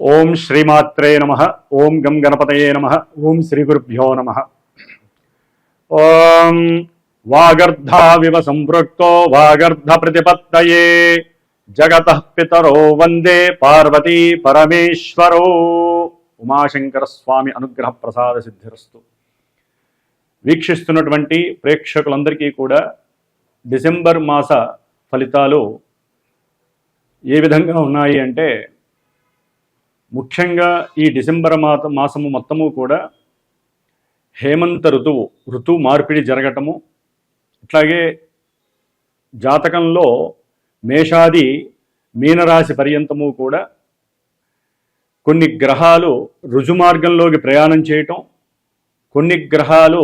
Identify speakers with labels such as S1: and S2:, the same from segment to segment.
S1: ఓం శ్రీమాత్రే నమ. ఓం గం గణపతయే నమ. ఓం శ్రీ గురుభ్యో నమ. ఓం వాగర్ధావివ సంపృక్తో వాగర్ధ ప్రతిపత్తయే. జగత పితరో వందే పార్వతీ పరమేశ్వరో. ఉమాశంకర స్వామి అనుగ్రహ ప్రసాద సిద్ధిరస్తు. వీక్షిస్తున్నటువంటి ప్రేక్షకులందరికీ కూడా డిసెంబర్ మాస ఫలితాలు ఏ విధంగా ఉన్నాయి అంటే ముఖ్యంగా ఈ డిసెంబర్ మాత మాసము మొత్తము కూడా హేమంత ఋతువు ఋతువు మార్పిడి జరగటము అట్లాగే జాతకంలో మేషాది మీనరాశి పర్యంతము కూడా కొన్ని గ్రహాలు రుజుమార్గంలోకి ప్రయాణం చేయటం కొన్ని గ్రహాలు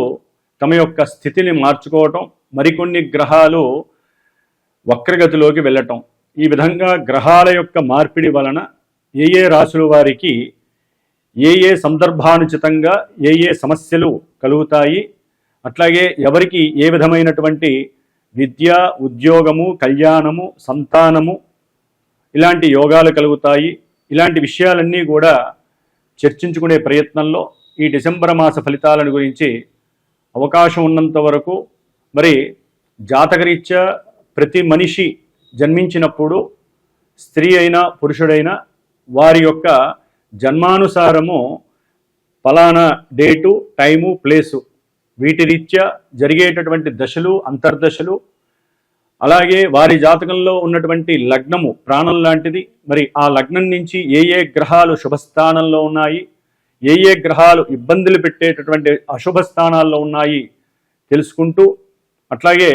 S1: తమ యొక్క స్థితిని మార్చుకోవటం మరికొన్ని గ్రహాలు వక్రగతిలోకి వెళ్ళటం. ఈ విధంగా గ్రహాల యొక్క మార్పిడి వలన ఏ ఏ రాశుల వారికి ఏ ఏ సందర్భానుచితంగా ఏ ఏ సమస్యలు కలుగుతాయి అట్లాగే ఎవరికి ఏ విధమైనటువంటి విద్య ఉద్యోగము కళ్యాణము సంతానము ఇలాంటి యోగాలు కలుగుతాయి ఇలాంటి విషయాలన్నీ కూడా చర్చించుకునే ప్రయత్నంలో ఈ డిసెంబర్ మాస ఫలితాలను గురించి అవకాశం ఉన్నంత వరకు మరి జాతకరీత్యా ప్రతి మనిషి జన్మించినప్పుడు స్త్రీ అయినా పురుషుడైనా వారి యొక్క జన్మానుసారము ఫలానా డేటు టైము ప్లేసు వీటి రీత్యా జరిగేటటువంటి దశలు అంతర్దశలు అలాగే వారి జాతకంలో ఉన్నటువంటి లగ్నము ప్రాణం లాంటిది. మరి ఆ లగ్నం నుంచి ఏ ఏ గ్రహాలు శుభస్థానంలో ఉన్నాయి ఏ ఏ గ్రహాలు ఇబ్బందులు పెట్టేటటువంటి అశుభ స్థానాల్లో ఉన్నాయి తెలుసుకుంటూ అట్లాగే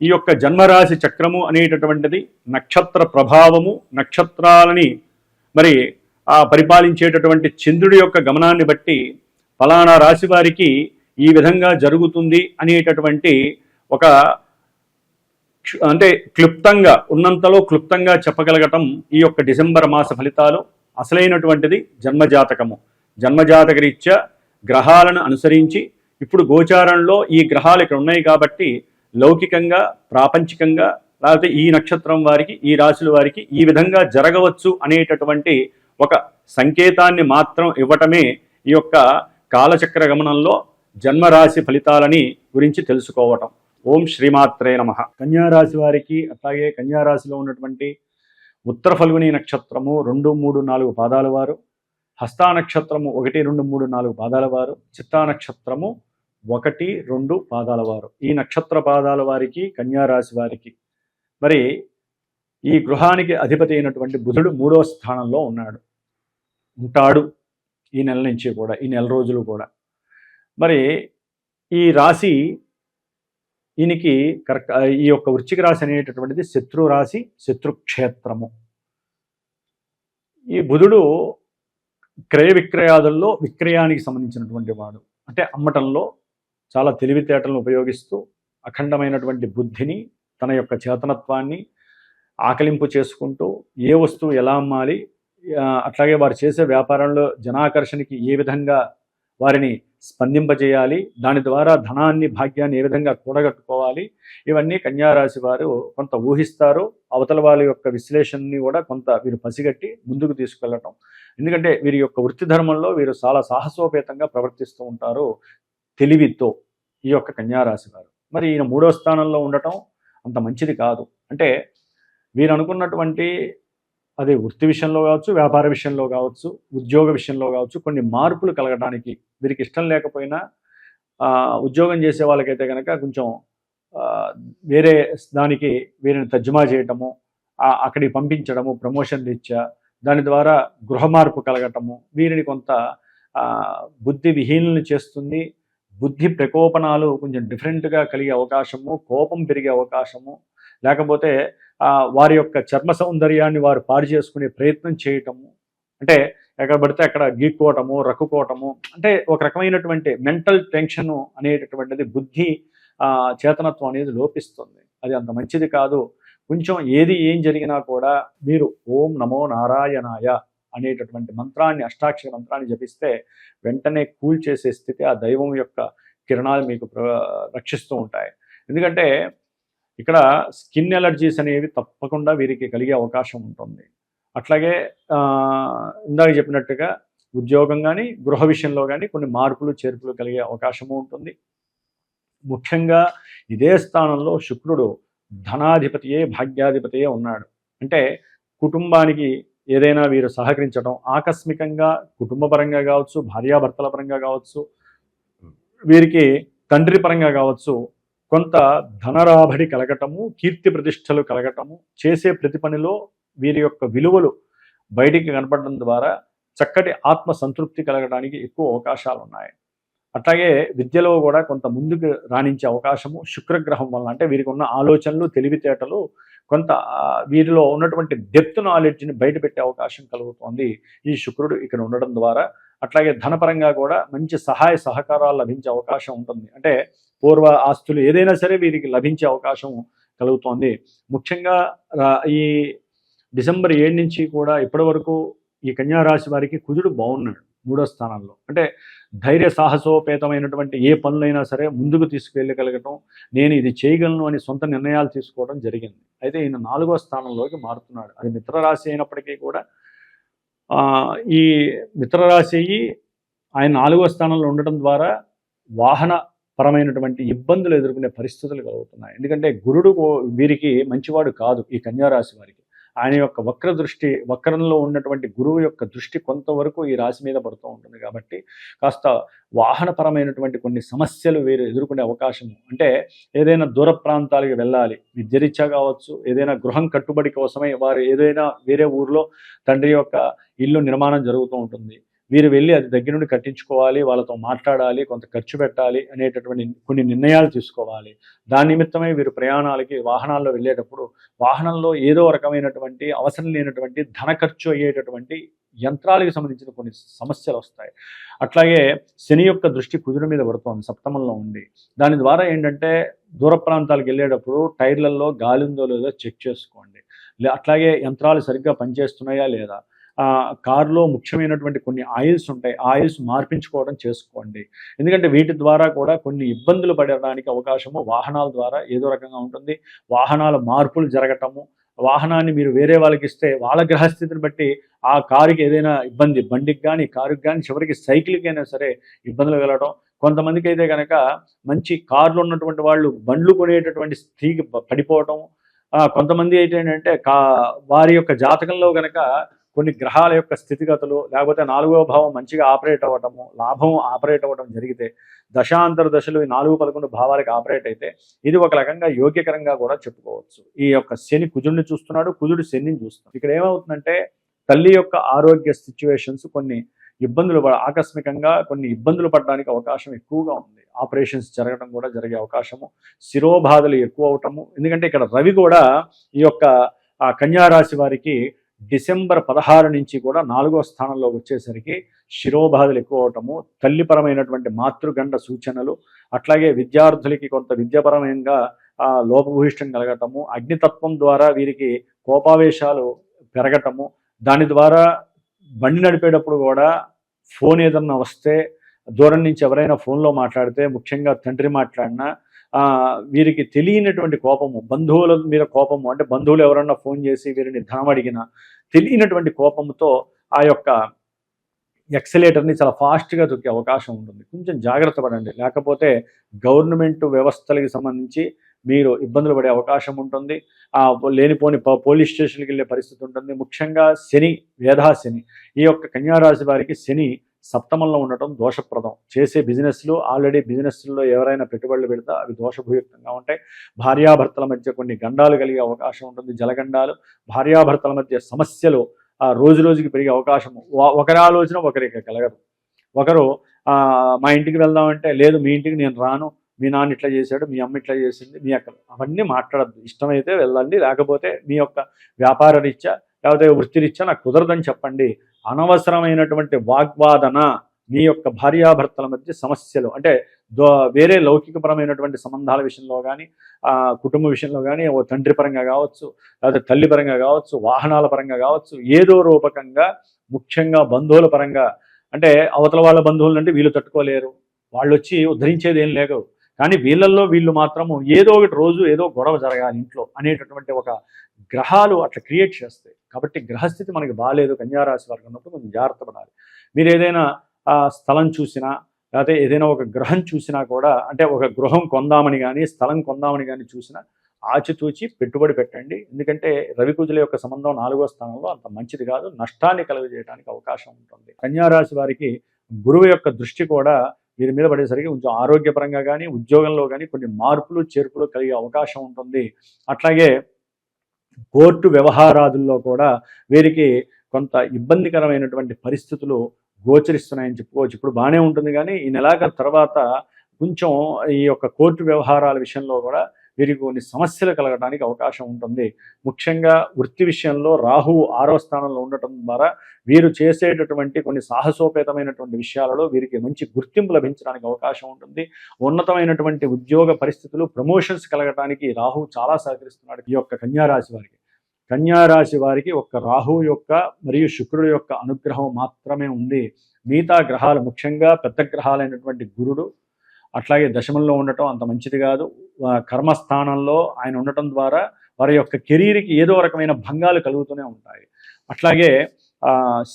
S1: ఈ యొక్క జన్మరాశి చక్రము అనేటటువంటిది నక్షత్ర ప్రభావము నక్షత్రాలని మరి ఆ పరిపాలించేటటువంటి చంద్రుడి యొక్క గమనాన్ని బట్టి ఫలానా రాశి వారికి ఈ విధంగా జరుగుతుంది అనేటటువంటి ఒక అంటే క్లుప్తంగా ఉన్నంతలో క్లుప్తంగా చెప్పగలగటం ఈ యొక్క డిసెంబర్ మాస ఫలితాలు అసలైనటువంటిది జన్మజాతకము. జన్మజాతక రీత్యా గ్రహాలను అనుసరించి ఇప్పుడు గోచారంలో ఈ గ్రహాలు ఇక్కడ ఉన్నాయి కాబట్టి లౌకికంగా ప్రాపంచికంగా లేకపోతే ఈ నక్షత్రం వారికి ఈ రాశుల వారికి ఈ విధంగా జరగవచ్చు అనేటటువంటి ఒక సంకేతాన్ని మాత్రం ఇవ్వటమే ఈ యొక్క కాలచక్ర గమనంలో జన్మరాశి ఫలితాలని గురించి తెలుసుకోవటం. ఓం శ్రీమాత్రే నమ. కన్యారాశి వారికి అట్లాగే కన్యారాశిలో ఉన్నటువంటి ఉత్తర ఫల్గుని నక్షత్రము రెండు మూడు నాలుగు పాదాల వారు హస్తా నక్షత్రము ఒకటి రెండు మూడు నాలుగు పాదాల వారు చిత్తా నక్షత్రము ఒకటి రెండు పాదాల వారు. ఈ నక్షత్ర పాదాల వారికి కన్యారాశి వారికి మరి ఈ గృహానికి అధిపతి అయినటువంటి బుధుడు మూడో స్థానంలో ఉన్నాడు. ఉంటాడు ఈ నెల నుంచి కూడా ఈ నెల రోజులు కూడా. మరి ఈ రాశి ఈయనకి కరెక్ట్ ఈ యొక్క వృచ్చిక రాశి అనేటటువంటిది శత్రు రాశి శత్రుక్షేత్రము ఈ బుధుడు క్రయ విక్రయాదుల్లో విక్రయానికి సంబంధించినటువంటి వాడు. అంటే అమ్మటంలో చాలా తెలివితేటలను ఉపయోగిస్తూ అఖండమైనటువంటి బుద్ధిని తన యొక్క చేతనత్వాన్ని ఆకలింపు చేసుకుంటూ ఏ వస్తువు ఎలా అమ్మాలి అట్లాగే వారు చేసే వ్యాపారంలో జనాకర్షణకి ఏ విధంగా వారిని స్పందింపజేయాలి దాని ద్వారా ధనాన్ని భాగ్యాన్ని ఏ విధంగా కూడగట్టుకోవాలి ఇవన్నీ కన్యారాశి వారు కొంత ఊహిస్తారు. అవతల వాళ్ళ యొక్క విశ్లేషణని కూడా కొంత వీరు పసిగట్టి ముందుకు తీసుకెళ్ళటం. ఎందుకంటే వీరి యొక్క వృత్తి ధర్మంలో వీరు చాలా సాహసోపేతంగా ప్రవర్తిస్తూ ఉంటారు తెలివితో ఈ యొక్క కన్యారాశి వారు. మరి ఈయన మూడో స్థానంలో ఉండటం అంత మంచిది కాదు. అంటే వీరు అనుకున్నటువంటి అది వృత్తి విషయంలో కావచ్చు వ్యాపార విషయంలో కావచ్చు ఉద్యోగ విషయంలో కావచ్చు కొన్ని మార్పులు కలగడానికి వీరికి ఇష్టం లేకపోయినా ఉద్యోగం చేసే వాళ్ళకైతే కనుక కొంచెం వేరే దానికి వీరిని తర్జుమా చేయటము అక్కడికి పంపించడము ప్రమోషన్ రీత్యా దాని ద్వారా గృహ మార్పు కలగటము వీరిని కొంత బుద్ధి విహీనులు చేస్తుంది బుద్ధి ప్రకోపనాలు కొంచెం డిఫరెంట్గా కలిగే అవకాశము కోపం పెరిగే అవకాశము లేకపోతే వారి యొక్క చర్మ సౌందర్యాన్ని వారు పాడు చేసుకునే ప్రయత్నం చేయటము అంటే ఎక్కడ పడితే అక్కడ గీక్కోవటము రక్కుకోవటము అంటే ఒక రకమైనటువంటి మెంటల్ టెన్షన్ అనేటటువంటిది బుద్ధి చేతనత్వం అనేది లోపిస్తుంది. అది అంత మంచిది కాదు. కొంచెం ఏది ఏం జరిగినా కూడా మీరు ఓం నమో నారాయణాయ అనేటటువంటి మంత్రాన్ని అష్టాక్షర మంత్రాన్ని జపిస్తే వెంటనే కూల్ చేసే స్థితి ఆ దైవం యొక్క కిరణాలు మీకు రక్షిస్తూ ఉంటాయి. ఎందుకంటే ఇక్కడ స్కిన్ ఎలర్జీస్ అనేవి తప్పకుండా వీరికి కలిగే అవకాశం ఉంటుంది. అట్లాగే ఇందాక చెప్పినట్టుగా ఉద్యోగం కానీ గృహ విషయంలో కానీ కొన్ని మార్పులు చేర్పులు కలిగే అవకాశము ఉంటుంది. ముఖ్యంగా ఇదే స్థానంలో శుక్రుడు ధనాధిపతియే భాగ్యాధిపతియే ఉన్నాడు. అంటే కుటుంబానికి ఏదైనా వీరు సహకరించడం ఆకస్మికంగా కుటుంబపరంగా కావచ్చు భార్యాభర్తల పరంగా కావచ్చు వీరికి తండ్రి పరంగా కావచ్చు కొంత ధనరాబడి కలగటము కీర్తి ప్రతిష్టలు కలగటము చేసే ప్రతి పనిలో వీరి యొక్క విలువలు బయటికి కనపడడం ద్వారా చక్కటి ఆత్మ సంతృప్తి కలగడానికి ఎక్కువ అవకాశాలు ఉన్నాయి. అట్లాగే విద్యలో కూడా కొంత ముందుకు రాణించే అవకాశము శుక్రగ్రహం వలన అంటే వీరికి ఉన్న ఆలోచనలు తెలివితేటలు కొంత వీరిలో ఉన్నటువంటి డెప్త్ నాలెడ్జ్ని బయటపెట్టే అవకాశం కలుగుతోంది. ఈ శుక్రుడు ఇక్కడ ఉండడం ద్వారా. అట్లాగే ధనపరంగా కూడా మంచి సహాయ సహకారాలు లభించే అవకాశం ఉంటుంది. అంటే పూర్వ ఆస్తులు ఏదైనా సరే వీరికి లభించే అవకాశం కలుగుతోంది. ముఖ్యంగా ఈ డిసెంబర్ ఏడు నుంచి కూడా ఇప్పటి వరకు ఈ కన్యారాశి వారికి కుజుడు బాగున్నాడు. మూడో స్థానంలో. అంటే ధైర్య సాహసోపేతమైనటువంటి ఏ పనులైనా సరే ముందుకు తీసుకెళ్ళగలగటం నేను ఇది చేయగలను అని సొంత నిర్ణయాలు తీసుకోవడం జరిగింది. అయితే ఈయన నాలుగో స్థానంలోకి మారుతున్నాడు. అది మిత్రరాశి అయినప్పటికీ కూడా ఈ మిత్రరాశి అయ్యి ఆయన నాలుగో స్థానంలో ఉండటం ద్వారా వాహన పరమైనటువంటి ఇబ్బందులు ఎదుర్కొనే పరిస్థితులు కలుగుతున్నాయి. ఎందుకంటే గురుడు వీరికి మంచివాడు కాదు ఈ కన్యారాశి వారికి. ఆయన యొక్క వక్ర దృష్టి వక్రంలో ఉన్నటువంటి గురువు యొక్క దృష్టి కొంతవరకు ఈ రాశి మీద పడుతూ ఉంటుంది కాబట్టి కాస్త వాహనపరమైనటువంటి కొన్ని సమస్యలు వీరు ఎదుర్కొనే అవకాశం అంటే ఏదైనా దూర ప్రాంతాలకు వెళ్ళాలి విద్యరీత్యా కావచ్చు ఏదైనా గృహం కట్టుబడి కోసమై వారు ఏదైనా వేరే ఊర్లో తండ్రి యొక్క ఇల్లు నిర్మాణం జరుగుతూ ఉంటుంది. వీరు వెళ్ళి అది దగ్గర నుండి కట్టించుకోవాలి వాళ్ళతో మాట్లాడాలి కొంత ఖర్చు పెట్టాలి అనేటటువంటి కొన్ని నిర్ణయాలు తీసుకోవాలి. దాని నిమిత్తమై వీరు ప్రయాణాలకి వాహనాల్లో వెళ్ళేటప్పుడు వాహనంలో ఏదో రకమైనటువంటి అవసరం లేనటువంటి ధన ఖర్చు అయ్యేటటువంటి యంత్రాలకు సంబంధించిన కొన్ని సమస్యలు వస్తాయి. అట్లాగే శని యొక్క దృష్టి కుదురు మీద పడుతోంది సప్తమంలో ఉండి దాని ద్వారా ఏంటంటే దూర ప్రాంతాలకు వెళ్ళేటప్పుడు టైర్లలో గాలిందో లేదో చెక్ చేసుకోండి. అట్లాగే యంత్రాలు సరిగ్గా పనిచేస్తున్నాయా లేదా? కారులో ముఖ్యమైనటువంటి కొన్ని ఆయిల్స్ ఉంటాయి. ఆ ఆయిల్స్ మార్పించుకోవడం చేసుకోండి. ఎందుకంటే వీటి ద్వారా కూడా కొన్ని ఇబ్బందులు పడడానికి అవకాశము వాహనాల ద్వారా ఏదో రకంగా ఉంటుంది. వాహనాల మార్పులు జరగటము వాహనాన్ని మీరు వేరే వాళ్ళకి ఇస్తే వాళ్ళ గ్రహస్థితిని బట్టి ఆ కారుకి ఏదైనా ఇబ్బంది బండికి కానీ కారుకి కానీ చివరికి సైకిల్కి అయినా సరే ఇబ్బందులు వెళ్ళడం కొంతమందికి అయితే కనుక మంచి కార్లు ఉన్నటువంటి వాళ్ళు బండ్లు కొనేటటువంటి స్థితికి పడిపోవటం. కొంతమంది అయితే ఏంటంటే కా వారి యొక్క జాతకంలో కనుక కొన్ని గ్రహాల యొక్క స్థితిగతులు లేకపోతే నాలుగో భావం మంచిగా ఆపరేట్ అవ్వటము లాభం ఆపరేట్ అవ్వడం జరిగితే దశాంతర దశలు ఈ నాలుగు పదకొండు భావాలకు ఆపరేట్ అయితే ఇది ఒక రకంగా యోగ్యకరంగా కూడా చెప్పుకోవచ్చు. ఈ యొక్క శని కుజుడిని చూస్తున్నాడు కుజుడు శనిని చూస్తున్నాడు. ఇక్కడ ఏమవుతుందంటే తల్లి యొక్క ఆరోగ్య సిచ్యువేషన్స్ కొన్ని ఇబ్బందులు పడ ఆకస్మికంగా కొన్ని ఇబ్బందులు పడడానికి అవకాశం ఎక్కువగా ఉంది. ఆపరేషన్స్ జరగడం కూడా జరిగే అవకాశము. శిరోబాధలు ఎక్కువ అవటము. ఎందుకంటే ఇక్కడ రవి కూడా ఈ యొక్క ఆ వారికి డిసెంబర్ పదహారు నుంచి కూడా నాలుగో స్థానంలో వచ్చేసరికి శిరోబాధలు ఎక్కువ అవటము తల్లిపరమైనటువంటి మాతృగండ సూచనలు అట్లాగే విద్యార్థులకి కొంత విద్యాపరమంగా లోపభూయిష్టం కలగటము అగ్నితత్వం ద్వారా వీరికి కోపావేశాలు పెరగటము దాని ద్వారా బండి నడిపేటప్పుడు కూడా ఫోన్ ఏదన్నా వస్తే దూరం నుంచి ఎవరైనా ఫోన్లో మాట్లాడితే ముఖ్యంగా తండ్రి మాట్లాడినా వీరికి తెలియనటువంటి కోపము బంధువుల మీద కోపము అంటే బంధువులు ఎవరన్నా ఫోన్ చేసి వీరిని ధనం అడిగినా తెలియనటువంటి కోపంతో ఆ యొక్క ఎక్సలేటర్ని చాలా ఫాస్ట్గా దొక్కే అవకాశం ఉంటుంది. కొంచెం జాగ్రత్త పడండి. లేకపోతే గవర్నమెంట్ వ్యవస్థలకి సంబంధించి మీరు ఇబ్బందులు పడే అవకాశం ఉంటుంది. ఆ లేనిపోని పోలీస్ స్టేషన్కి వెళ్ళే పరిస్థితి ఉంటుంది. ముఖ్యంగా శని వేధా శని ఈ యొక్క కన్యారాశి వారికి శని సప్తమంలో ఉండటం దోషప్రదం. చేసే బిజినెస్లు ఆల్రెడీ బిజినెస్లో ఎవరైనా పెట్టుబడులు పెడితే అవి దోషభూయుక్తంగా ఉంటాయి. భార్యాభర్తల మధ్య కొన్ని గండాలు కలిగే అవకాశం ఉంటుంది. జలగండాలు భార్యాభర్తల మధ్య సమస్యలు ఆ రోజు రోజుకి పెరిగే అవకాశం ఒకరి ఆలోచన ఒకరికి కలగదు. ఒకరు మా ఇంటికి వెళ్దామంటే లేదు మీ ఇంటికి నేను రాను. మీ నాన్న ఇట్లా చేశాడు మీ అమ్మ ఇట్లా చేసింది మీ అక్క అవన్నీ మాట్లాడద్దు. ఇష్టమైతే వెళ్ళండి లేకపోతే మీ యొక్క వ్యాపార రీత్యా లేకపోతే వృత్తిరీత్యా నాకు కుదరదని చెప్పండి. అనవసరమైనటువంటి వాగ్వాదన మీ యొక్క భార్యాభర్తల మధ్య సమస్యలు అంటే వేరే లౌకికపరమైనటువంటి సంబంధాల విషయంలో కానీ కుటుంబ విషయంలో కానీ ఓ తండ్రి పరంగా కావచ్చు లేకపోతే తల్లి పరంగా కావచ్చు వాహనాల పరంగా కావచ్చు ఏదో రూపకంగా ముఖ్యంగా బంధువుల పరంగా అంటే అవతల వాళ్ళ బంధువులు అంటే వీళ్ళు తట్టుకోలేరు వాళ్ళు వచ్చి ఉద్ధరించేది ఏం లేదు కానీ వీళ్ళల్లో వీళ్ళు మాత్రము ఏదో ఒకటి రోజు ఏదో గొడవ జరగాలి ఇంట్లో అనేటటువంటి ఒక గ్రహాలు అట్లా క్రియేట్ చేస్తాయి. కాబట్టి గ్రహస్థితి మనకి బాగాలేదు కన్యారాశి వారికి ఉన్నప్పుడు కొంచెం జాగ్రత్త పడాలి. మీరు ఏదైనా స్థలం చూసినా లేకపోతే ఏదైనా ఒక గ్రహం చూసినా కూడా అంటే ఒక గృహం కొందామని కానీ స్థలం కొందామని కానీ చూసినా ఆచితూచి పెట్టుబడి పెట్టండి. ఎందుకంటే రవికుజుల యొక్క సంబంధం నాలుగో స్థానంలో అంత మంచిది కాదు. నష్టాన్ని కలుగజేయడానికి అవకాశం ఉంటుంది. కన్యారాశి వారికి గురువు యొక్క దృష్టి కూడా వీరి మీద పడేసరికి కొంచెం ఆరోగ్యపరంగా కానీ ఉద్యోగంలో కానీ కొన్ని మార్పులు చేర్పులు కలిగే అవకాశం ఉంటుంది. అట్లాగే కోర్టు వ్యవహారాదుల్లో కూడా వీరికి కొంత ఇబ్బందికరమైనటువంటి పరిస్థితులు గోచరిస్తున్నాయని చెప్పుకోవచ్చు. ఇప్పుడు బాగానే ఉంటుంది కానీ ఈ నెలాఖరు తర్వాత కొంచెం ఈ యొక్క కోర్టు వ్యవహారాల విషయంలో కూడా వీరికి కొన్ని సమస్యలు కలగడానికి అవకాశం ఉంటుంది. ముఖ్యంగా వృత్తి విషయంలో రాహువు ఆరో స్థానంలో ఉండటం ద్వారా వీరు చేసేటటువంటి కొన్ని సాహసోపేతమైనటువంటి విషయాలలో వీరికి మంచి గుర్తింపు లభించడానికి అవకాశం ఉంటుంది. ఉన్నతమైనటువంటి ఉద్యోగ పరిస్థితులు ప్రమోషన్స్ కలగటానికి రాహువు చాలా సహకరిస్తున్నాడు ఈ యొక్క కన్యారాశి వారికి. కన్యారాశి వారికి ఒక్క రాహువు యొక్క మరియు శుక్రుడు యొక్క అనుగ్రహం మాత్రమే ఉంది. మిగతా గ్రహాలు ముఖ్యంగా పెద్ద గ్రహాలైనటువంటి గురుడు అట్లాగే దశమంలో ఉండటం అంత మంచిది కాదు. కర్మస్థానంలో ఆయన ఉండటం ద్వారా వారి యొక్క కెరీర్కి ఏదో రకమైన భంగాలు కలుగుతూనే ఉంటాయి. అట్లాగే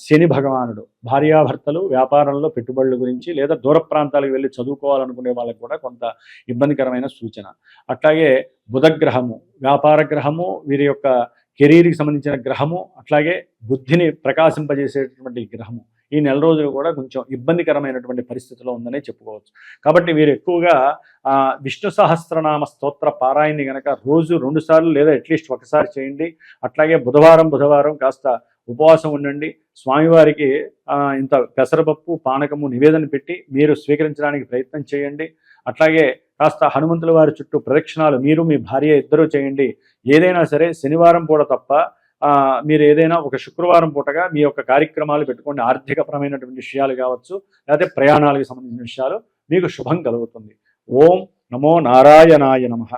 S1: శని భగవానుడు భార్యాభర్తలు వ్యాపారంలో పెట్టుబడుల గురించి లేదా దూర ప్రాంతాలకు వెళ్ళి చదువుకోవాలనుకునే వాళ్ళకి కూడా కొంత ఇబ్బందికరమైన సూచన. అట్లాగే బుధగ్రహము వ్యాపార గ్రహము వీరి యొక్క కెరీర్కి సంబంధించిన గ్రహము అట్లాగే బుద్ధిని ప్రకాశింపజేసేటటువంటి గ్రహము. ఈ నెల రోజులు కూడా కొంచెం ఇబ్బందికరమైనటువంటి పరిస్థితిలో ఉందనే చెప్పుకోవచ్చు. కాబట్టి మీరు ఎక్కువగా విష్ణు సహస్రనామ స్తోత్ర పారాయణని గనక రోజు రెండు సార్లు లేదా అట్లీస్ట్ ఒకసారి చేయండి. అట్లాగే బుధవారం బుధవారం కాస్త ఉపవాసం ఉండండి. స్వామివారికి ఇంత పెసరపప్పు పానకము నివేదన పెట్టి మీరు స్వీకరించడానికి ప్రయత్నం చేయండి. అట్లాగే కాస్త హనుమంతుల వారి చుట్టూ ప్రదక్షిణాలు మీరు మీ భార్య ఇద్దరూ చేయండి. ఏదైనా సరే శనివారం పూట తప్ప మీరు ఏదైనా ఒక శుక్రవారం పూటగా మీ యొక్క కార్యక్రమాలు పెట్టుకోండి ఆర్థికపరమైనటువంటి విషయాలు కావచ్చు లేకపోతే ప్రయాణాలకు సంబంధించిన విషయాలు మీకు శుభం కలుగుతుంది. ఓం నమో నారాయణాయ నమః.